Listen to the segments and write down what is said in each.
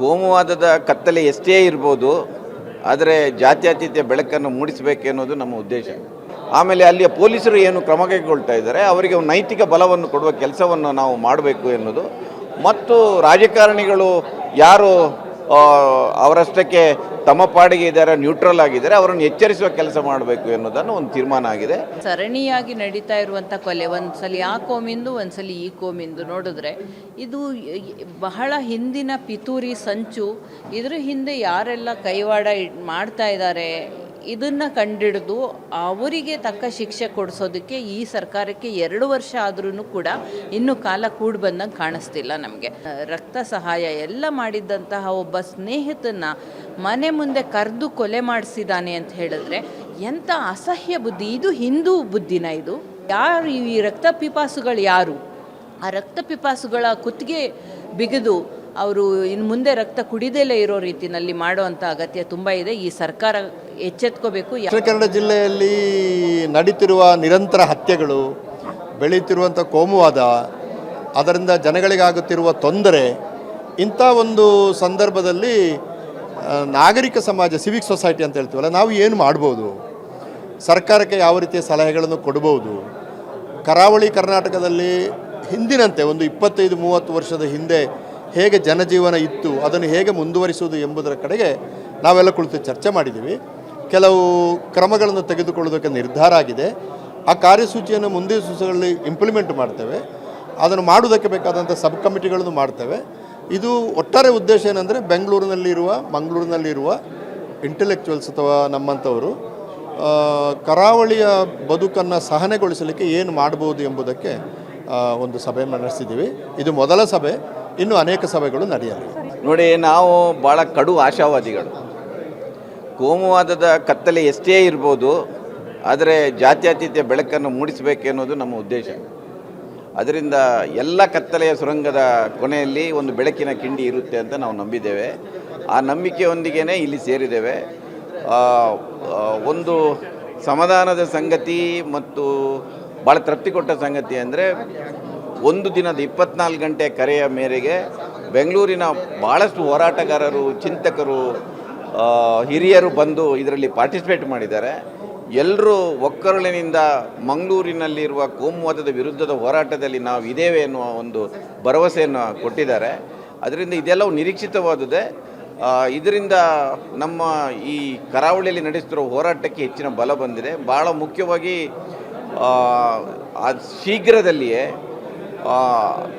ಕೋಮುವಾದದ ಕತ್ತಲೆ ಎಷ್ಟೇ ಇರ್ಬೋದು, ಆದರೆ ಜಾತ್ಯತೀತ ಬೆಳಕನ್ನು ಮೂಡಿಸಬೇಕು ಅನ್ನೋದು ನಮ್ಮ ಉದ್ದೇಶ. ಆಮೇಲೆ ಅಲ್ಲಿಯ ಪೊಲೀಸರು ಏನು ಕ್ರಮ ಕೈಗೊಳ್ತಾ ಇದ್ದಾರೆ, ಅವರಿಗೆ ನೈತಿಕ ಬಲವನ್ನು ಕೊಡುವ ಕೆಲಸವನ್ನು ನಾವು ಮಾಡಬೇಕು ಎನ್ನುವುದು. ಮತ್ತು ರಾಜಕಾರಣಿಗಳು ಯಾರು ಅವರಷ್ಟಕ್ಕೆ ತಮ್ಮ ಪಾಡಿಗೆ ಇದ್ದಾರೆ ನ್ಯೂಟ್ರಲ್ ಆಗಿದ್ದಾರೆ, ಅವರನ್ನು ಎಚ್ಚರಿಸುವ ಕೆಲಸ ಮಾಡಬೇಕು ಎನ್ನುವುದನ್ನು ಒಂದು ತೀರ್ಮಾನ ಆಗಿದೆ. ಸರಣಿಯಾಗಿ ನಡೀತಾ ಇರುವಂಥ ಕೊಲೆ, ಒಂದ್ಸಲಿ ಆ ಕೋಮಿಂದು, ಒಂದ್ಸಲಿ ಈ ಕೋಮಿಂದು ನೋಡಿದ್ರೆ ಇದು ಬಹಳ ಹಿಂದಿನ ಪಿತೂರಿ ಸಂಚು. ಇದ್ರ ಹಿಂದೆ ಯಾರೆಲ್ಲ ಕೈವಾಡ ಮಾಡ್ತಾ ಇದ್ದಾರೆ ಇದನ್ನು ಕಂಡಿಡಿದು ಅವರಿಗೆ ತಕ್ಕ ಶಿಕ್ಷೆ ಕೊಡಿಸೋದಕ್ಕೆ ಈ ಸರ್ಕಾರಕ್ಕೆ ಎರಡು ವರ್ಷ ಆದ್ರೂ ಕೂಡ ಇನ್ನು ಕಾಲ ಕೂಡಿ ಬಂದಂಗೆ ಕಾಣಿಸ್ತಿಲ್ಲ ನಮಗೆ. ರಕ್ತ ಸಹಾಯ ಎಲ್ಲ ಮಾಡಿದ್ದಂತಹ ಒಬ್ಬ ಸ್ನೇಹಿತನ ಮನೆ ಮುಂದೆ ಕರೆದು ಕೊಲೆ ಮಾಡಿಸಿದ್ದಾನೆ ಅಂತ ಹೇಳಿದ್ರೆ ಎಂಥ ಅಸಹ್ಯ ಬುದ್ಧಿ. ಇದು ಹಿಂದೂ ಬುದ್ಧಿನ ಇದು. ಯಾರು ಈ ರಕ್ತ ಪಿಪಾಸುಗಳು ಯಾರು? ಆ ರಕ್ತ ಪಿಪಾಸುಗಳ ಕುತ್ತಿಗೆ ಬಿಗಿದು ಅವರು ಇನ್ನು ಮುಂದೆ ರಕ್ತ ಕುಡಿದಲೇ ಇರೋ ರೀತಿಯಲ್ಲಿ ಮಾಡುವಂಥ ಅಗತ್ಯ ತುಂಬ ಇದೆ. ಈ ಸರ್ಕಾರ ಎಚ್ಚೆತ್ಕೋಬೇಕು. ದಕ್ಷಿಣ ಕನ್ನಡ ಜಿಲ್ಲೆಯಲ್ಲಿ ನಡೀತಿರುವ ನಿರಂತರ ಹತ್ಯೆಗಳು ಬೆಳೀತಿರುವಂಥ ಕೋಮುವಾದ, ಅದರಿಂದ ಜನಗಳಿಗಾಗುತ್ತಿರುವ ತೊಂದರೆ, ಇಂಥ ಒಂದು ಸಂದರ್ಭದಲ್ಲಿ ನಾಗರಿಕ ಸಮಾಜ ಸಿವಿಕ್ ಸೊಸೈಟಿ ಅಂತ ಹೇಳ್ತೀವಲ್ಲ, ನಾವು ಏನು ಮಾಡ್ಬೋದು? ಸರ್ಕಾರಕ್ಕೆ ಯಾವ ರೀತಿಯ ಸಲಹೆಗಳನ್ನು ಕೊಡ್ಬೋದು? ಕರಾವಳಿ ಕರ್ನಾಟಕದಲ್ಲಿ ಹಿಂದಿನಂತೆ ಒಂದು ಇಪ್ಪತ್ತೈದು, ಮೂವತ್ತು ವರ್ಷದ ಹಿಂದೆ ಹೇಗೆ ಜನಜೀವನ ಇತ್ತು, ಅದನ್ನು ಹೇಗೆ ಮುಂದುವರಿಸುವುದು ಎಂಬುದರ ಕಡೆಗೆ ನಾವೆಲ್ಲ ಕುಳಿತು ಚರ್ಚೆ ಮಾಡಿದ್ದೀವಿ. ಕೆಲವು ಕ್ರಮಗಳನ್ನು ತೆಗೆದುಕೊಳ್ಳೋದಕ್ಕೆ ನಿರ್ಧಾರ ಆಗಿದೆ. ಆ ಕಾರ್ಯಸೂಚಿಯನ್ನು ಮುಂದಿನ ದಿವಸಗಳಲ್ಲಿ ಇಂಪ್ಲಿಮೆಂಟ್ ಮಾಡ್ತೇವೆ. ಅದನ್ನು ಮಾಡುವುದಕ್ಕೆ ಬೇಕಾದಂಥ ಸಬ್ ಕಮಿಟಿಗಳನ್ನು ಮಾಡ್ತೇವೆ. ಇದು ಒಟ್ಟಾರೆ ಉದ್ದೇಶ ಏನಂದರೆ ಬೆಂಗಳೂರಿನಲ್ಲಿರುವ, ಮಂಗಳೂರಿನಲ್ಲಿರುವ ಇಂಟೆಲೆಕ್ಚುವಲ್ಸ್ ಅಥವಾ ನಮ್ಮಂಥವರು ಕರಾವಳಿಯ ಬದುಕನ್ನು ಸಹನೆಗೊಳಿಸಲಿಕ್ಕೆ ಏನು ಮಾಡ್ಬೋದು ಎಂಬುದಕ್ಕೆ ಒಂದು ಸಭೆ ನಡೆಸಿದ್ದೀವಿ. ಇದು ಮೊದಲ ಸಭೆ. ಇನ್ನು ಅನೇಕ ಸಭೆಗಳು ನಡೆಯಲಿವೆ ನೋಡಿ, ನಾವು ಭಾಳ ಕಡು ಆಶಾವಾದಿಗಳು. ಕೋಮುವಾದದ ಕತ್ತಲೆ ಎಷ್ಟೇ ಇರ್ಬೋದು, ಆದರೆ ಜಾತ್ಯತೀತ ಬೆಳಕನ್ನು ಮೂಡಿಸಬೇಕು ಅನ್ನೋದು ನಮ್ಮ ಉದ್ದೇಶ. ಅದರಿಂದ ಎಲ್ಲ ಕತ್ತಲೆಯ ಸುರಂಗದ ಕೊನೆಯಲ್ಲಿ ಒಂದು ಬೆಳಕಿನ ಕಿಂಡಿ ಇರುತ್ತೆ ಅಂತ ನಾವು ನಂಬಿದ್ದೇವೆ. ಆ ನಂಬಿಕೆಯೊಂದಿಗೇ ಇಲ್ಲಿ ಸೇರಿದ್ದೇವೆ. ಒಂದು ಸಮಾಧಾನದ ಸಂಗತಿ ಮತ್ತು ಭಾಳ ತೃಪ್ತಿ ಕೊಟ್ಟ ಸಂಗತಿ ಅಂದರೆ ಒಂದು ದಿನದ ಇಪ್ಪತ್ನಾಲ್ಕು ಗಂಟೆ ಕರೆಯ ಮೇರೆಗೆ ಬೆಂಗಳೂರಿನ ಭಾಳಷ್ಟು ಹೋರಾಟಗಾರರು, ಚಿಂತಕರು ಹಿರಿಯರು ಬಂದು ಇದರಲ್ಲಿ ಪಾರ್ಟಿಸಿಪೇಟ್ ಮಾಡಿದ್ದಾರೆ. ಎಲ್ಲರೂ ಒಕ್ಕರಳಿನಿಂದ ಮಂಗಳೂರಿನಲ್ಲಿರುವ ಕೋಮುವಾದದ ವಿರುದ್ಧದ ಹೋರಾಟದಲ್ಲಿ ನಾವು ಇದ್ದೇವೆ ಎನ್ನುವ ಒಂದು ಭರವಸೆಯನ್ನು ಕೊಟ್ಟಿದ್ದಾರೆ. ಅದರಿಂದ ಇದೆಲ್ಲವೂ ನಿರೀಕ್ಷಿತವಾದುದೇ. ಇದರಿಂದ ನಮ್ಮ ಈ ಕರಾವಳಿಯಲ್ಲಿ ನಡೆಸುತ್ತಿರುವ ಹೋರಾಟಕ್ಕೆ ಹೆಚ್ಚಿನ ಬಲ ಬಂದಿದೆ. ಭಾಳ ಮುಖ್ಯವಾಗಿ ಶೀಘ್ರದಲ್ಲಿಯೇ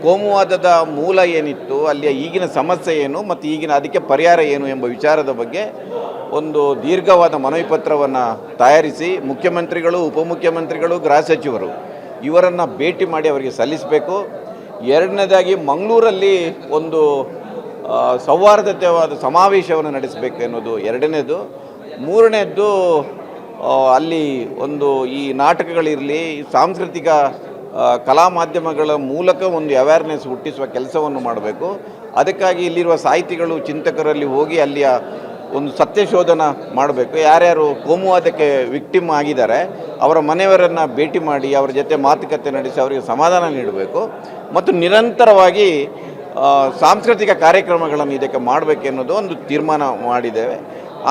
ಕೋಮುವಾದದ ಮೂಲ ಏನಿತ್ತು, ಅಲ್ಲಿಯ ಈಗಿನ ಸಮಸ್ಯೆ ಏನು ಮತ್ತು ಈಗಿನ ಅದಕ್ಕೆ ಪರಿಹಾರ ಏನು ಎಂಬ ವಿಚಾರದ ಬಗ್ಗೆ ಒಂದು ದೀರ್ಘವಾದ ಮನವಿ ಪತ್ರವನ್ನು ತಯಾರಿಸಿ ಮುಖ್ಯಮಂತ್ರಿಗಳು, ಉಪಮುಖ್ಯಮಂತ್ರಿಗಳು, ಗೃಹ ಸಚಿವರು ಇವರನ್ನು ಭೇಟಿ ಮಾಡಿ ಅವರಿಗೆ ಸಲ್ಲಿಸಬೇಕು. ಎರಡನೇದಾಗಿ ಮಂಗಳೂರಲ್ಲಿ ಒಂದು ಸೌಹಾರ್ದತೆಯವಾದ ಸಮಾವೇಶವನ್ನು ನಡೆಸಬೇಕು ಎನ್ನುವುದು ಎರಡನೇದು. ಮೂರನೇದ್ದು ಅಲ್ಲಿ ಒಂದು ಈ ನಾಟಕಗಳಿರಲಿ, ಸಾಂಸ್ಕೃತಿಕ ಕಲಾ ಮಾಧ್ಯಮಗಳ ಮೂಲಕ ಒಂದು ಅವೇರ್ನೆಸ್ ಹುಟ್ಟಿಸುವ ಕೆಲಸವನ್ನು ಮಾಡಬೇಕು. ಅದಕ್ಕಾಗಿ ಇಲ್ಲಿರುವ ಸಾಹಿತಿಗಳು, ಚಿಂತಕರಲ್ಲಿ ಹೋಗಿ ಅಲ್ಲಿಯ ಒಂದು ಸತ್ಯಶೋಧನ ಮಾಡಬೇಕು. ಯಾರ್ಯಾರು ಕೋಮುವಾದಕ್ಕೆ ವಿಕ್ಟಿಮ್ ಆಗಿದ್ದಾರೆ, ಅವರ ಮನೆಯವರನ್ನು ಭೇಟಿ ಮಾಡಿ, ಅವರ ಜೊತೆ ಮಾತುಕತೆ ನಡೆಸಿ ಅವರಿಗೆ ಸಮಾಧಾನ ನೀಡಬೇಕು. ಮತ್ತು ನಿರಂತರವಾಗಿ ಸಾಂಸ್ಕೃತಿಕ ಕಾರ್ಯಕ್ರಮಗಳನ್ನು ಇದಕ್ಕೆ ಮಾಡಬೇಕೆನ್ನೋದು ಒಂದು ತೀರ್ಮಾನ ಮಾಡಿದ್ದೇವೆ.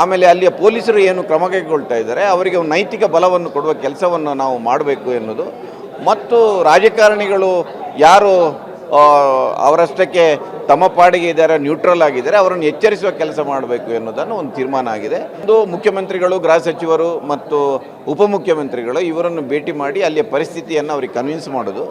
ಆಮೇಲೆ ಅಲ್ಲಿಯ ಪೊಲೀಸರು ಏನು ಕ್ರಮ ಕೈಗೊಳ್ತಾ ಇದ್ದಾರೆ, ಅವರಿಗೆ ನೈತಿಕ ಬಲವನ್ನು ಕೊಡುವ ಕೆಲಸವನ್ನು ನಾವು ಮಾಡಬೇಕು ಎನ್ನುವುದು ಮತ್ತು ರಾಜಕಾರಣಿಗಳು ಯಾರು ಅವರಷ್ಟಕ್ಕೆ ತಮ್ಮ ಪಾಡಿಗೆ ಇದ್ದಾರೆ ನ್ಯೂಟ್ರಲ್ ಆಗಿದ್ದಾರೆ, ಅವರನ್ನು ಎಚ್ಚರಿಸುವ ಕೆಲಸ ಮಾಡಬೇಕು ಎನ್ನುವುದನ್ನು ಒಂದು ತೀರ್ಮಾನ ಆಗಿದೆ. ಒಂದು ಮುಖ್ಯಮಂತ್ರಿಗಳು, ಗೃಹ ಸಚಿವರು ಮತ್ತು ಉಪಮುಖ್ಯಮಂತ್ರಿಗಳು ಇವರನ್ನು ಭೇಟಿ ಮಾಡಿ ಅಲ್ಲಿಯ ಪರಿಸ್ಥಿತಿಯನ್ನು ಅವರಿಗೆ ಕನ್ವಿನ್ಸ್ ಮಾಡೋದು.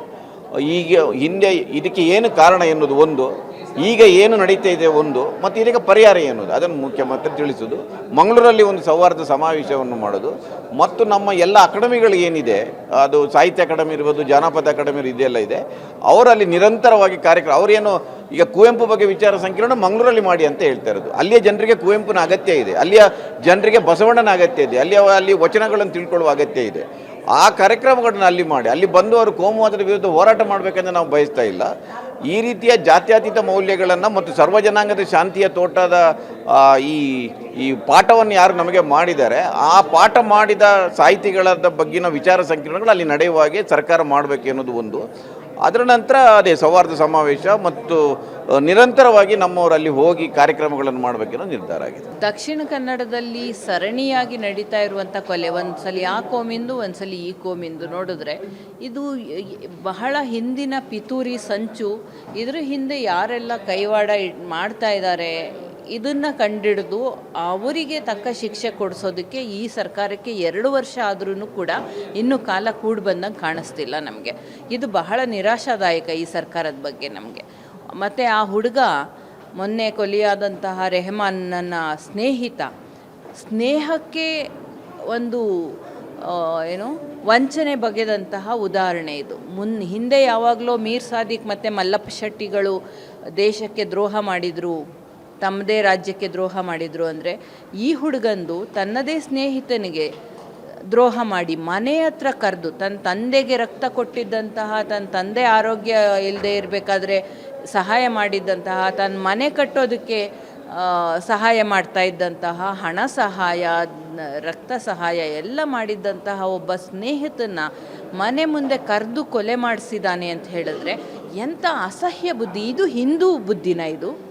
ಈಗ ಹಿಂದೆ ಇದಕ್ಕೆ ಏನು ಕಾರಣ ಎನ್ನುವುದು ಒಂದು, ಈಗ ಏನು ನಡೀತಾ ಇದೆ ಒಂದು, ಮತ್ತು ಇದಕ್ಕೆ ಪರಿಹಾರ ಎನ್ನುವುದು. ಅದನ್ನು ಮುಖ್ಯಮಂತ್ರಿ ತಿಳಿಸೋದು. ಮಂಗಳೂರಲ್ಲಿ ಒಂದು ಸೌಹಾರ್ದ ಸಮಾವೇಶವನ್ನು ಮಾಡೋದು. ಮತ್ತು ನಮ್ಮ ಎಲ್ಲ ಅಕಾಡೆಮಿಗಳು ಏನಿದೆ, ಅದು ಸಾಹಿತ್ಯ ಅಕಾಡೆಮಿ ಇರ್ಬೋದು, ಜಾನಪದ ಅಕಾಡೆಮಿ ಇದೆಲ್ಲ ಇದೆ. ಅವರಲ್ಲಿ ನಿರಂತರವಾಗಿ ಕಾರ್ಯಕ್ರಮ, ಅವರೇನು, ಈಗ ಕುವೆಂಪು ಬಗ್ಗೆ ವಿಚಾರ ಸಂಕಿರಣ ಮಂಗಳೂರಲ್ಲಿ ಮಾಡಿ ಅಂತ ಹೇಳ್ತಾ ಇರೋದು. ಅಲ್ಲಿಯ ಜನರಿಗೆ ಕುವೆಂಪುನ ಅಗತ್ಯ ಇದೆ. ಅಲ್ಲಿಯ ಜನರಿಗೆ ಬಸವಣ್ಣನ ಅಗತ್ಯ ಇದೆ. ಅಲ್ಲಿಯ ಅಲ್ಲಿ ವಚನಗಳನ್ನು ತಿಳ್ಕೊಳ್ಳುವ ಅಗತ್ಯ ಇದೆ. ಆ ಕಾರ್ಯಕ್ರಮಗಳನ್ನ ಅಲ್ಲಿ ಮಾಡಿ, ಅಲ್ಲಿ ಬಂದು ಅವರು ಕೋಮುವಾದದ ವಿರುದ್ಧ ಹೋರಾಟ ಮಾಡಬೇಕೆಂದು ನಾವು ಬಯಸ್ತಾ ಇಲ್ಲ. ಈ ರೀತಿಯ ಜಾತ್ಯತೀತ ಮೌಲ್ಯಗಳನ್ನು ಮತ್ತು ಸರ್ವಜನಾಂಗದ ಶಾಂತಿಯ ತೋಟದ ಈ ಈ ಪಾಠವನ್ನು ಯಾರು ನಮಗೆ ಮಾಡಿದ್ದಾರೆ, ಆ ಪಾಠ ಮಾಡಿದ ಸಾಹಿತಿಗಳ ಬಗ್ಗಿನ ವಿಚಾರ ಸಂಕಿರಣಗಳು ಅಲ್ಲಿ ನಡೆಯುವ ಹಾಗೆ ಸರ್ಕಾರ ಮಾಡಬೇಕು ಅನ್ನೋದು ಒಂದು. ಅದರ ನಂತರ ಅದೇ ಸೌಹಾರ್ದ ಸಮಾವೇಶ ಮತ್ತು ನಿರಂತರವಾಗಿ ನಮ್ಮವರಲ್ಲಿ ಹೋಗಿ ಕಾರ್ಯಕ್ರಮಗಳನ್ನು ಮಾಡಬೇಕೆನ್ನೋ ನಿರ್ಧಾರ ಆಗಿದೆ. ದಕ್ಷಿಣ ಕನ್ನಡದಲ್ಲಿ ಸರಣಿಯಾಗಿ ನಡೀತಾ ಇರುವಂಥ ಕೊಲೆ, ಒಂದ್ಸಲಿ ಆ ಕೋಮಿಂದು, ಒಂದ್ಸಲಿ ಈ ಕೋಮಿಂದು ನೋಡಿದ್ರೆ ಇದು ಬಹಳ ಹಿಂದಿನ ಪಿತೂರಿ ಸಂಚು. ಇದರ ಹಿಂದೆ ಯಾರೆಲ್ಲ ಕೈವಾಡ ಮಾಡ್ತಾ ಇದ್ದಾರೆ ಇದನ್ನು ಕಂಡಿಡಿದು ಅವರಿಗೆ ತಕ್ಕ ಶಿಕ್ಷೆ ಕೊಡಿಸೋದಕ್ಕೆ ಈ ಸರ್ಕಾರಕ್ಕೆ ಎರಡು ವರ್ಷ ಆದ್ರೂ ಕೂಡ ಇನ್ನೂ ಕಾಲ ಕೂಡಿ ಬಂದಂಗೆ ಕಾಣಿಸ್ತಿಲ್ಲ ನಮಗೆ. ಇದು ಬಹಳ ನಿರಾಶಾದಾಯಕ ಈ ಸರ್ಕಾರದ ಬಗ್ಗೆ ನಮಗೆ. ಮತ್ತು ಆ ಹುಡುಗ ಮೊನ್ನೆ ಕೊಲೆಯಾದಂತಹ ರೆಹಮಾನ್ನ ಸ್ನೇಹಿತ, ಸ್ನೇಹಕ್ಕೆ ಒಂದು ಏನು, ವಂಚನೆ ಬಗೆದಂತಹ ಉದಾಹರಣೆ ಇದು. ಮುನ್, ಹಿಂದೆ ಯಾವಾಗಲೂ ಮೀರ್ ಸಾದಿಕ್ ಮತ್ತು ಮಲ್ಲಪ್ಪ ಶೆಟ್ಟಿಗಳು ದೇಶಕ್ಕೆ ದ್ರೋಹ ಮಾಡಿದರು. ತಮ್ಮದೇ ರಾಜ್ಯಕ್ಕೆ ದ್ರೋಹ ಮಾಡಿದರು ಅಂದರೆ ಈ ಹುಡುಗಂದು ತನ್ನದೇ ಸ್ನೇಹಿತನಿಗೆ ದ್ರೋಹ ಮಾಡಿ ಮನೆ ಹತ್ರ ಕರೆದು ತನ್ನ ತಂದೆಗೆ ರಕ್ತ ಕೊಟ್ಟಿದ್ದಂತಹ ತನ್ನ ತಂದೆ ಆರೋಗ್ಯ ಇಲ್ಲದೆ ಇರಬೇಕಾದ್ರೆ ಸಹಾಯ ಮಾಡಿದ್ದಂತಹ ತನ್ನ ಮನೆ ಕಟ್ಟೋದಕ್ಕೆ ಸಹಾಯ ಮಾಡ್ತಾ ಇದ್ದಂತಹ, ಹಣ ಸಹಾಯ ರಕ್ತ ಸಹಾಯ ಎಲ್ಲ ಮಾಡಿದ್ದಂತಹ ಒಬ್ಬ ಸ್ನೇಹಿತನ ಮನೆ ಮುಂದೆ ಕರೆದು ಕೊಲೆ ಮಾಡಿಸಿದ್ದಾನೆ ಅಂತ ಹೇಳಿದ್ರೆ ಎಂಥ ಅಸಹ್ಯ ಬುದ್ಧಿ. ಇದು ಹಿಂದೂ ಬುದ್ಧಿನ ಇದು?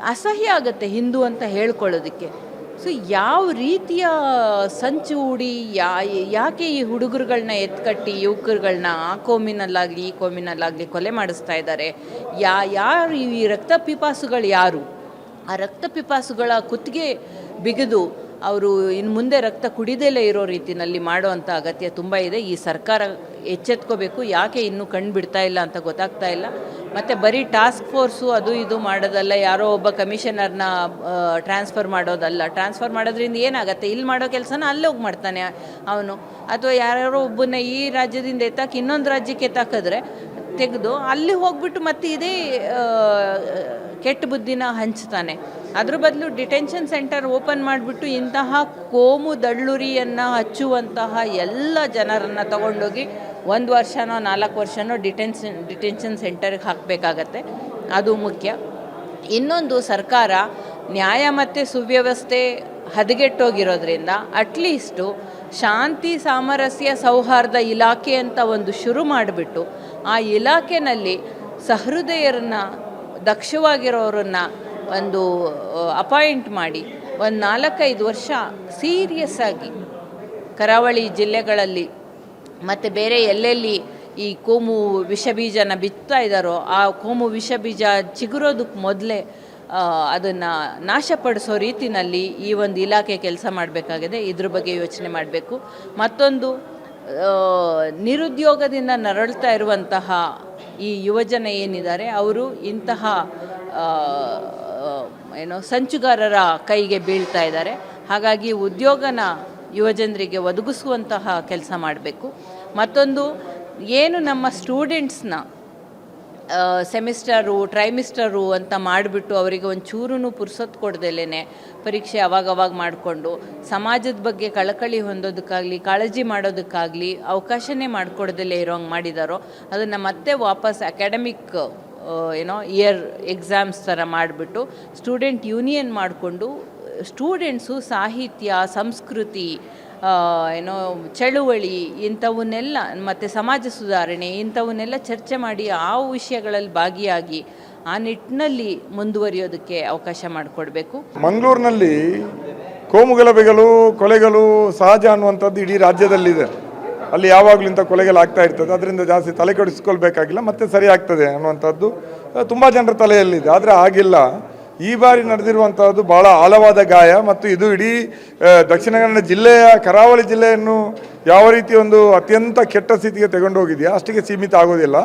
ಅಸಹ್ಯ ಆಗುತ್ತೆ ಹಿಂದೂ ಅಂತ ಹೇಳ್ಕೊಳ್ಳೋದಕ್ಕೆ. ಸೊ ಯಾವ ರೀತಿಯ ಸಂಚು ಹೂಡಿ, ಯಾ, ಯಾಕೆ ಈ ಹುಡುಗರುಗಳನ್ನ ಎತ್ಕಟ್ಟಿ ಯುವಕರುಗಳನ್ನ ಆ ಕೋಮಿನಲ್ಲಾಗಲಿ, ಈ ಕೋಮಿನಲ್ಲಾಗಲಿ ಕೊಲೆ ಮಾಡಿಸ್ತಾ ಇದ್ದಾರೆ? ಯಾ, ಯಾರು ಈ ರಕ್ತ ಪಿಪಾಸುಗಳು ಯಾರು? ಆ ರಕ್ತ ಪಿಪಾಸುಗಳ ಕುತ್ತಿಗೆ ಬಿಗಿದು ಅವರು ಇನ್ನು ಮುಂದೆ ರಕ್ತ ಕುಡಿದೇಲೇ ಇರೋ ರೀತಿಯಲ್ಲಿ ಮಾಡುವಂಥ ಅಗತ್ಯ ತುಂಬ ಇದೆ. ಈ ಸರ್ಕಾರ ಎಚ್ಚೆತ್ಕೋಬೇಕು. ಯಾಕೆ ಇನ್ನೂ ಕಣ್ಣು ಬಿಡ್ತಾ ಇಲ್ಲ ಅಂತ ಗೊತ್ತಾಗ್ತಾ ಇಲ್ಲ. ಮತ್ತು ಬರೀ ಟಾಸ್ಕ್ ಫೋರ್ಸು ಅದು ಇದು ಮಾಡೋದಲ್ಲ, ಯಾರೋ ಒಬ್ಬ ಕಮಿಷನರ್ನ ಟ್ರಾನ್ಸ್ಫರ್ ಮಾಡೋದಲ್ಲ. ಟ್ರಾನ್ಸ್ಫರ್ ಮಾಡೋದ್ರಿಂದ ಏನಾಗುತ್ತೆ? ಇಲ್ಲಿ ಮಾಡೋ ಕೆಲಸನ ಅಲ್ಲೇ ಹೋಗಿ ಮಾಡ್ತಾನೆ ಅವನು. ಅಥವಾ ಯಾರ್ಯಾರೋ ಒಬ್ಬನ ಈ ರಾಜ್ಯದಿಂದ ಎತ್ತಾಕಿ ಇನ್ನೊಂದು ರಾಜ್ಯಕ್ಕೆ ಎತ್ತಾಕಿದ್ರೆ ತೆಗೆದು ಅಲ್ಲಿ ಹೋಗ್ಬಿಟ್ಟು ಮತ್ತೆ ಇದೇ ಕೆಟ್ಟ ಬುದ್ಧಿನ ಹಂಚ್ತಾನೆ. ಅದ್ರ ಬದಲು ಡಿಟೆನ್ಷನ್ ಸೆಂಟರ್ ಓಪನ್ ಮಾಡಿಬಿಟ್ಟು ಇಂತಹ ಕೋಮು ದಳ್ಳುರಿಯನ್ನು ಹಚ್ಚುವಂತಹ ಎಲ್ಲ ಜನರನ್ನು ತಗೊಂಡೋಗಿ ಒಂದು ವರ್ಷನೋ ನಾಲ್ಕು ವರ್ಷನೋ ಡಿಟೆನ್ಷನ್ ಡಿಟೆನ್ಷನ್ ಸೆಂಟರ್ಗೆ ಹಾಕಬೇಕಾಗತ್ತೆ. ಅದು ಮುಖ್ಯ. ಇನ್ನೊಂದು ಸರ್ಕಾರ ನ್ಯಾಯ ಮತ್ತು ಸುವ್ಯವಸ್ಥೆ ಹದಗೆಟ್ಟೋಗಿರೋದ್ರಿಂದ ಅಟ್ಲೀಸ್ಟು ಶಾಂತಿ, ಸಾಮರಸ್ಯ, ಸೌಹಾರ್ದ ಇಲಾಖೆ ಅಂತ ಒಂದು ಶುರು ಮಾಡಿಬಿಟ್ಟು ಆ ಇಲಾಖೆನಲ್ಲಿ ಸಹೃದಯರನ್ನ, ದಕ್ಷವಾಗಿರೋರನ್ನ ಒಂದು ಅಪಾಯಿಂಟ್ ಮಾಡಿ ಒಂದು ನಾಲ್ಕೈದು ವರ್ಷ ಸೀರಿಯಸ್ ಆಗಿ ಕರಾವಳಿ ಜಿಲ್ಲೆಗಳಲ್ಲಿ ಮತ್ತು ಬೇರೆ ಎಲ್ಲೆಲ್ಲಿ ಈ ಕೋಮು ವಿಷ ಬೀಜನ ಬಿತ್ತಾ ಇದ್ದಾರೋ ಆ ಕೋಮು ವಿಷ ಬೀಜ ಚಿಗುರೋದಕ್ಕೆ ಮೊದಲೇ ಅದನ್ನು ನಾಶಪಡಿಸೋ ರೀತಿನಲ್ಲಿ ಈ ಒಂದು ಇಲಾಖೆ ಕೆಲಸ ಮಾಡಬೇಕಾಗಿದೆ. ಇದ್ರ ಬಗ್ಗೆ ಯೋಚನೆ ಮಾಡಬೇಕು. ಮತ್ತೊಂದು ನಿರುದ್ಯೋಗದಿಂದ ನರಳ್ತಾ ಇರುವಂತಹ ಈ ಯುವಜನ ಏನಿದ್ದಾರೆ, ಅವರು ಇಂತಹ ಏನೋ ಸಂಚುಗಾರರ ಕೈಗೆ ಬೀಳ್ತಾ ಇದ್ದಾರೆ. ಹಾಗಾಗಿ ಉದ್ಯೋಗನ ಯುವಜನರಿಗೆ ಒದಗಿಸುವಂತಹ ಕೆಲಸ ಮಾಡಬೇಕು. ಮತ್ತೊಂದು, ಏನು ನಮ್ಮ ಸ್ಟೂಡೆಂಟ್ಸ್ನ ಸೆಮಿಸ್ಟರು, ಟ್ರೈಮಿಸ್ಟರು ಅಂತ ಮಾಡಿಬಿಟ್ಟು ಅವರಿಗೆ ಒಂದು ಚೂರು ಪುರ್ಸೊತ್ತು ಕೊಡ್ದಲೇ ಪರೀಕ್ಷೆ ಅವಾಗವಾಗ ಮಾಡಿಕೊಂಡು, ಸಮಾಜದ ಬಗ್ಗೆ ಕಳಕಳಿ ಹೊಂದೋದಕ್ಕಾಗಲಿ, ಕಾಳಜಿ ಮಾಡೋದಕ್ಕಾಗಲಿ ಅವಕಾಶನೇ ಮಾಡಿಕೊಡ್ದಲೇ ಇರೋಂಗೆ ಮಾಡಿದಾರೋ, ಅದನ್ನು ಮತ್ತೆ ವಾಪಸ್ ಅಕಾಡೆಮಿಕ್ ಏನೋ, ಇಯರ್ ಎಕ್ಸಾಮ್ಸ್ ಥರ ಮಾಡಿಬಿಟ್ಟು, ಸ್ಟೂಡೆಂಟ್ ಯೂನಿಯನ್ ಮಾಡಿಕೊಂಡು ಸ್ಟೂಡೆಂಟ್ಸು ಸಾಹಿತ್ಯ, ಸಂಸ್ಕೃತಿ ಏನೋ ಚಳುವಳಿ ಇಂಥವನ್ನೆಲ್ಲ, ಮತ್ತು ಸಮಾಜ ಸುಧಾರಣೆ ಇಂಥವನ್ನೆಲ್ಲ ಚರ್ಚೆ ಮಾಡಿ ಆ ವಿಷಯಗಳಲ್ಲಿ ಭಾಗಿಯಾಗಿ ಆ ನಿಟ್ಟಿನಲ್ಲಿ ಮುಂದುವರಿಯೋದಕ್ಕೆ ಅವಕಾಶ ಮಾಡಿಕೊಡ್ಬೇಕು. ಮಂಗಳೂರಿನಲ್ಲಿ ಕೋಮುಗಲಭೆಗಳು, ಕೊಲೆಗಳು ಸಹಜ ಅನ್ನುವಂಥದ್ದು ಇಡೀ ರಾಜ್ಯದಲ್ಲಿದೆ. ಅಲ್ಲಿ ಯಾವಾಗಲೂ ಇಂಥ ಕೊಲೆಗಳು ಆಗ್ತಾ ಇರ್ತದೆ. ಅದರಿಂದ ಜಾಸ್ತಿ ತಲೆ ಕೆಡಿಸ್ಕೊಳ್ಬೇಕಾಗಿಲ್ಲ, ಮತ್ತೆ ಸರಿ ಆಗ್ತದೆ ಅನ್ನುವಂಥದ್ದು ತುಂಬ ಜನರ ತಲೆಯಲ್ಲಿದೆ. ಆದರೆ ಆಗಿಲ್ಲ ಈ ಬಾರಿ ನಡೆದಿರುವಂಥದ್ದು ಬಹಳ ಆಳವಾದ ಗಾಯ ಮತ್ತು ಇದು ಇಡೀ ದಕ್ಷಿಣ ಕನ್ನಡ ಜಿಲ್ಲೆಯ, ಕರಾವಳಿ ಜಿಲ್ಲೆಯನ್ನು ಯಾವ ರೀತಿ ಒಂದು ಅತ್ಯಂತ ಕೆಟ್ಟ ಸ್ಥಿತಿಗೆ ತಗೊಂಡು ಹೋಗಿದೆಯಾ ಅಷ್ಟಿಗೆ ಸೀಮಿತ ಆಗೋದಿಲ್ಲ.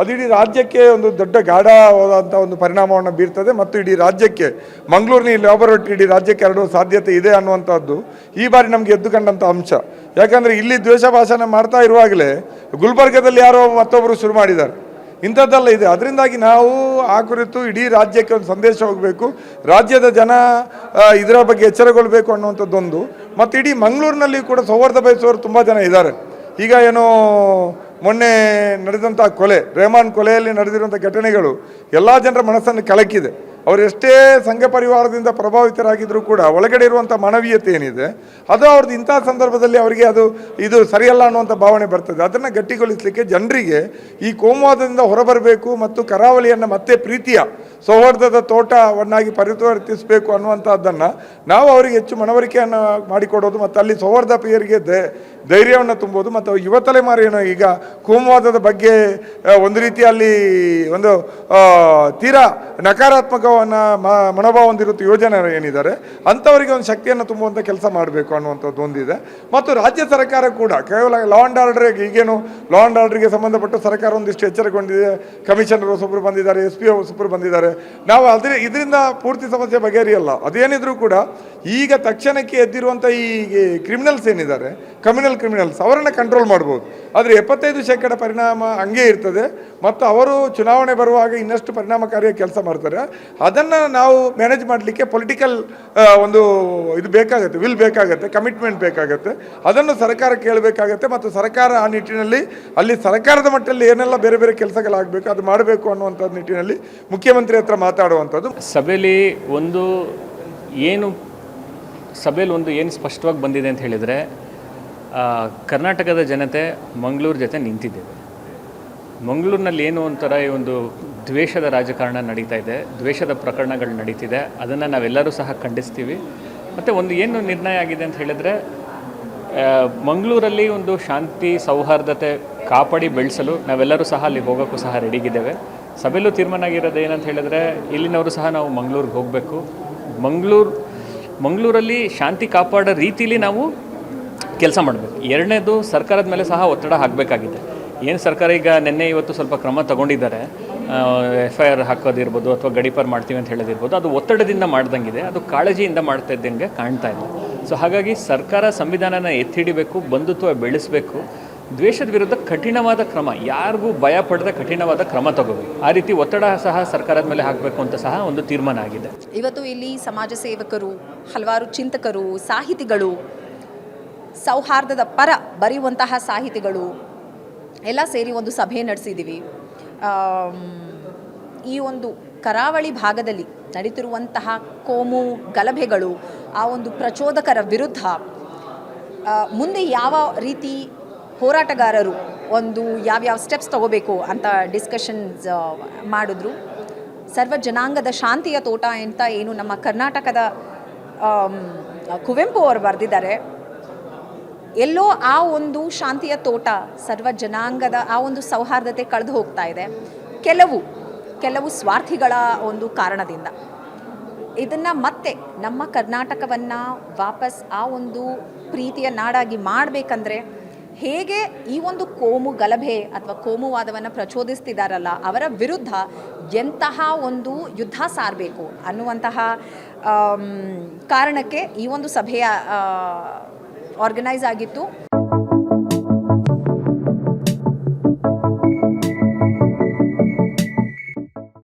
ಅದು ಇಡೀ ರಾಜ್ಯಕ್ಕೆ ಒಂದು ದೊಡ್ಡ ಗಾಢವಾದಂಥ ಒಂದು ಪರಿಣಾಮವನ್ನು ಬೀರ್ತದೆ ಮತ್ತು ಇಡೀ ರಾಜ್ಯಕ್ಕೆ, ಮಂಗಳೂರಿನ ಒಟ್ಟು ಇಡೀ ರಾಜ್ಯಕ್ಕೆ ಹರಡುವ ಸಾಧ್ಯತೆ ಇದೆ ಅನ್ನುವಂಥದ್ದು ಈ ಬಾರಿ ನಮಗೆ ಎದ್ದು ಕಂಡಂಥ ಅಂಶ. ಯಾಕಂದರೆ ಇಲ್ಲಿ ದ್ವೇಷ ಭಾಷಣ ಮಾಡ್ತಾ ಇರುವಾಗಲೇ ಗುಲ್ಬರ್ಗದಲ್ಲಿ ಯಾರೋ ಮತ್ತೊಬ್ಬರು ಶುರು ಮಾಡಿದ್ದಾರೆ. ಇಂಥದ್ದೆಲ್ಲ ಇದೆ. ಅದರಿಂದಾಗಿ ನಾವು ಆ ಕುರಿತು ಇಡೀ ರಾಜ್ಯಕ್ಕೆ ಒಂದು ಸಂದೇಶ ಹೋಗಬೇಕು. ರಾಜ್ಯದ ಜನ ಇದರ ಬಗ್ಗೆ ಎಚ್ಚರಗೊಳ್ಬೇಕು ಅನ್ನುವಂಥದ್ದೊಂದು. ಮತ್ತು ಇಡೀ ಮಂಗಳೂರಿನಲ್ಲಿ ಕೂಡ ಸೌಹಾರ್ದ ಬಯಸುವವರು ತುಂಬ ಜನ ಇದ್ದಾರೆ. ಈಗ ಏನು ಮೊನ್ನೆ ನಡೆದಂಥ ಕೊಲೆ, ರೇಮಾನ್ ಕೊಲೆಯಲ್ಲಿ ನಡೆದಿರುವಂಥ ಘಟನೆಗಳು, ಎಲ್ಲ ಜನರ ಮನಸ್ಸನ್ನು ಕಲಕಿದೆ ಅವರೆಷ್ಟೇ ಸಂಘ ಪರಿವಾರದಿಂದ ಪ್ರಭಾವಿತರಾಗಿದ್ದರೂ ಕೂಡ ಒಳಗಡೆ ಇರುವಂಥ ಮಾನವೀಯತೆ ಏನಿದೆ, ಅದು ಅವ್ರದ್ದು ಇಂಥ ಸಂದರ್ಭದಲ್ಲಿ ಅವರಿಗೆ ಅದು ಇದು ಸರಿಯಲ್ಲ ಅನ್ನುವಂಥ ಭಾವನೆ ಬರ್ತದೆ. ಅದನ್ನು ಗಟ್ಟಿಗೊಳಿಸಲಿಕ್ಕೆ ಜನರಿಗೆ ಈ ಕೋಮುವಾದದಿಂದ ಹೊರಬರಬೇಕು ಮತ್ತು ಕರಾವಳಿಯನ್ನು ಮತ್ತೆ ಪ್ರೀತಿಯ ಸೌಹಾರ್ದದ ತೋಟವನ್ನಾಗಿ ಪರಿವರ್ತಿಸಬೇಕು ಅನ್ನುವಂಥದ್ದನ್ನು ನಾವು ಅವರಿಗೆ ಹೆಚ್ಚು ಮನವರಿಕೆಯನ್ನು ಮಾಡಿಕೊಡೋದು ಮತ್ತು ಅಲ್ಲಿ ಸೌಹಾರ್ದ ಪ್ರಿಯರಿಗೆ ಧೈರ್ಯವನ್ನು ತುಂಬೋದು ಮತ್ತು ಯುವ ತಲೆಮಾರಿಯನ್ನು ಈಗ ಕೋಮುವಾದದ ಬಗ್ಗೆ ಒಂದು ರೀತಿಯಲ್ಲಿ ಒಂದು ತೀರಾ ನಕಾರಾತ್ಮಕವನ್ನು ಮನೋಭಾವ ಹೊಂದಿರುತ್ತೆ ಯೋಜನೆ ಏನಿದ್ದಾರೆ ಅಂಥವರಿಗೆ ಒಂದು ಶಕ್ತಿಯನ್ನು ತುಂಬುವಂಥ ಕೆಲಸ ಮಾಡಬೇಕು ಅನ್ನುವಂಥದ್ದು ಒಂದಿದೆ. ಮತ್ತು ರಾಜ್ಯ ಸರ್ಕಾರ ಕೂಡ ಕೇವಲ ಲಾ ಆ್ಯಂಡ್ ಆರ್ಡರ್ಗೆ ಈಗೇನು ಲಾ ಆ್ಯಂಡ್ ಆರ್ಡರ್ಗೆ ಸಂಬಂಧಪಟ್ಟು ಸರ್ಕಾರ ಒಂದಿಷ್ಟು ಎಚ್ಚರಗೊಂಡಿದೆ. ಕಮಿಷನರ್ ಹೊಸೊಬ್ಬರು ಬಂದಿದ್ದಾರೆ ಎಸ್ ಪಿ ಒಬ್ಬರು ಬಂದಿದ್ದಾರೆ. ನಾವು ಅದ್ರ ಇದರಿಂದ ಪೂರ್ತಿ ಸಮಸ್ಯೆ ಬಗೆಹರಿಯಲ್ಲ. ಅದೇನಿದ್ರೂ ಕೂಡ ಈಗ ತಕ್ಷಣಕ್ಕೆ ಎದ್ದಿರುವಂಥ ಈ ಕ್ರಿಮಿನಲ್ಸ್ ಏನಿದ್ದಾರೆ ಕಮ್ಯುನಲ್ ಕ್ರಿಮಿನಲ್ಸ್ ಅವರನ್ನು ಕಂಟ್ರೋಲ್ ಮಾಡ್ಬೋದು. ಆದರೆ ಎಪ್ಪತ್ತೈದು ಶೇಕಡ ಪರಿಣಾಮ ಹಂಗೆ ಇರ್ತದೆ. ಮತ್ತು ಅವರು ಚುನಾವಣೆ ಬರುವಾಗ ಇನ್ನಷ್ಟು ಪರಿಣಾಮಕಾರಿಯಾಗಿ ಕೆಲಸ ಮಾಡ್ತಾರೆ. ಅದನ್ನು ನಾವು ಮ್ಯಾನೇಜ್ ಮಾಡಲಿಕ್ಕೆ ಪೊಲಿಟಿಕಲ್ ಒಂದು ಇದು ಬೇಕಾಗುತ್ತೆ ವಿಲ್ ಬೇಕಾಗುತ್ತೆ ಕಮಿಟ್ಮೆಂಟ್ ಬೇಕಾಗುತ್ತೆ. ಅದನ್ನು ಸರ್ಕಾರ ಕೇಳಬೇಕಾಗತ್ತೆ ಮತ್ತು ಸರ್ಕಾರ ಆ ನಿಟ್ಟಿನಲ್ಲಿ, ಅಲ್ಲಿ ಸರ್ಕಾರದ ಮಟ್ಟದಲ್ಲಿ ಏನೆಲ್ಲ ಬೇರೆ ಬೇರೆ ಕೆಲಸಗಳಾಗಬೇಕು, ಅದು ಮಾಡಬೇಕು ಅನ್ನುವಂಥ ನಿಟ್ಟಿನಲ್ಲಿ ಮುಖ್ಯಮಂತ್ರಿ ಹತ್ರ ಮಾತಾಡುವಂಥದ್ದು. ಸಭೆಯಲ್ಲಿ ಒಂದು ಏನು, ಸಭೆಯಲ್ಲಿ ಒಂದು ಏನು ಸ್ಪಷ್ಟವಾಗಿ ಬಂದಿದೆ ಅಂತ ಹೇಳಿದರೆ ಕರ್ನಾಟಕದ ಜನತೆ ಮಂಗಳೂರು ಜೊತೆ ನಿಂತಿದ್ದೇವೆ. ಮಂಗಳೂರಿನಲ್ಲಿ ಏನು ಒಂಥರ ಈ ಒಂದು ದ್ವೇಷದ ರಾಜಕಾರಣ ನಡೀತಾ ಇದೆ, ದ್ವೇಷದ ಪ್ರಕರಣಗಳು ನಡೀತಿದೆ, ಅದನ್ನು ನಾವೆಲ್ಲರೂ ಸಹ ಖಂಡಿಸ್ತೀವಿ. ಮತ್ತು ಒಂದು ಏನು ನಿರ್ಣಯ ಆಗಿದೆ ಅಂತ ಹೇಳಿದರೆ ಮಂಗಳೂರಲ್ಲಿ ಒಂದು ಶಾಂತಿ, ಸೌಹಾರ್ದತೆ ಕಾಪಾಡಿ ಬೆಳೆಸಲು ನಾವೆಲ್ಲರೂ ಸಹ ಅಲ್ಲಿ ಹೋಗೋಕ್ಕೂ ಸಹ ರೆಡಿಗಿದ್ದೇವೆ ಸಭೆಯಲ್ಲೂ ತೀರ್ಮಾನ ಆಗಿರೋದು ಏನಂತ ಹೇಳಿದರೆ, ಇಲ್ಲಿನವರು ಸಹ ನಾವು ಮಂಗಳೂರಿಗೆ ಹೋಗಬೇಕು. ಮಂಗಳೂರು, ಮಂಗಳೂರಲ್ಲಿ ಶಾಂತಿ ಕಾಪಾಡೋ ರೀತಿಲಿ ನಾವು ಕೆಲಸ ಮಾಡಬೇಕು. ಎರಡನೇದು ಸರ್ಕಾರದ ಮೇಲೆ ಸಹ ಒತ್ತಡ ಹಾಕಬೇಕಾಗಿದೆ. ಏನು ಸರ್ಕಾರ ಈಗ ನಿನ್ನೆ ಇವತ್ತು ಸ್ವಲ್ಪ ಕ್ರಮ ತಗೊಂಡಿದ್ದಾರೆ ಎಫ್ ಐ ಆರ್ ಹಾಕೋದಿರ್ಬೋದು ಅಥವಾ ಗಡೀಪಾರ್ ಮಾಡ್ತೀವಿ ಅಂತ ಹೇಳೋದಿರ್ಬೋದು, ಅದು ಒತ್ತಡದಿಂದ ಮಾಡ್ದಂಗಿದೆ, ಅದು ಕಾಳಜಿಯಿಂದ ಮಾಡ್ತಾ ಇದ್ದಂಗೆ ಕಾಣ್ತಾ ಇದೆ ಸೊ ಹಾಗಾಗಿ ಸರ್ಕಾರ ಸಂವಿಧಾನನ ಎತ್ತಿಡಿಬೇಕು ಬಂಧುತ್ವ ಬೆಳೆಸಬೇಕು, ದ್ವೇಷದ ವಿರುದ್ಧ ಕಠಿಣವಾದ ಕ್ರಮ, ಯಾರಿಗೂ ಭಯ ಪಡೆದ ಕಠಿಣವಾದ ಕ್ರಮ ತಗೋಬೇಕು. ಆ ರೀತಿ ಒತ್ತಡ ಸಹ ಸರ್ಕಾರದ ಮೇಲೆ ಹಾಕಬೇಕು ಅಂತ ಸಹ ಒಂದು ತೀರ್ಮಾನ ಆಗಿದೆ. ಇವತ್ತು ಇಲ್ಲಿ ಸಮಾಜ ಸೇವಕರು, ಹಲವಾರು ಚಿಂತಕರು, ಸಾಹಿತಿಗಳು ಸೌಹಾರ್ದದ ಪರ ಬರೆಯುವಂತಹ ಸಾಹಿತಿಗಳು ಎಲ್ಲ ಸೇರಿ ಒಂದು ಸಭೆ ನಡೆಸಿದ್ದೀವಿ. ಈ ಒಂದು ಕರಾವಳಿ ಭಾಗದಲ್ಲಿ ನಡೀತಿರುವಂತಹ ಕೋಮು ಗಲಭೆಗಳು, ಆ ಒಂದು ಪ್ರಚೋದಕರ ವಿರುದ್ಧ ಮುಂದೆ ಯಾವ ರೀತಿ ಹೋರಾಟಗಾರರು ಒಂದು ಯಾವ್ಯಾವ ಸ್ಟೆಪ್ಸ್ ತಗೋಬೇಕು ಅಂತ ಡಿಸ್ಕಷನ್ಸ್ ಮಾಡಿದ್ರು. ಸರ್ವ ಜನಾಂಗದ ಶಾಂತಿಯ ತೋಟ ಅಂತ ಏನು ನಮ್ಮ ಕರ್ನಾಟಕದ ಕುವೆಂಪು ಅವರು ಬರೆದಿದ್ದಾರೆ. ಎಲ್ಲೋ ಆ ಒಂದು ಶಾಂತಿಯ ತೋಟ ಸರ್ವ ಜನಾಂಗದ ಆ ಒಂದು ಸೌಹಾರ್ದತೆ ಕಳೆದು ಹೋಗ್ತಾ ಇದೆ. ಕೆಲವು ಕೆಲವು ಸ್ವಾರ್ಥಿಗಳ ಒಂದು ಕಾರಣದಿಂದ. ಇದನ್ನು ಮತ್ತೆ ನಮ್ಮ ಕರ್ನಾಟಕವನ್ನು ವಾಪಸ್ ಆ ಒಂದು ಪ್ರೀತಿಯ ನಾಡಾಗಿ ಮಾಡಬೇಕಂದ್ರೆ ಹೇಗೆ ಈ ಒಂದು ಕೋಮು ಗಲಭೆ ಅಥವಾ ಕೋಮುವಾದವನ್ನು ಪ್ರಚೋದಿಸ್ತಿದ್ದಾರಲ್ಲ ಅವರ ವಿರುದ್ಧ ಎಂತಹ ಒಂದು ಯುದ್ಧ ಸಾರಬೇಕು ಅನ್ನುವಂತಹ ಕಾರಣಕ್ಕೆ ಈ ಒಂದು ಸಭೆಯ ಆರ್ಗನೈಸ್ ಆಗಿತ್ತು.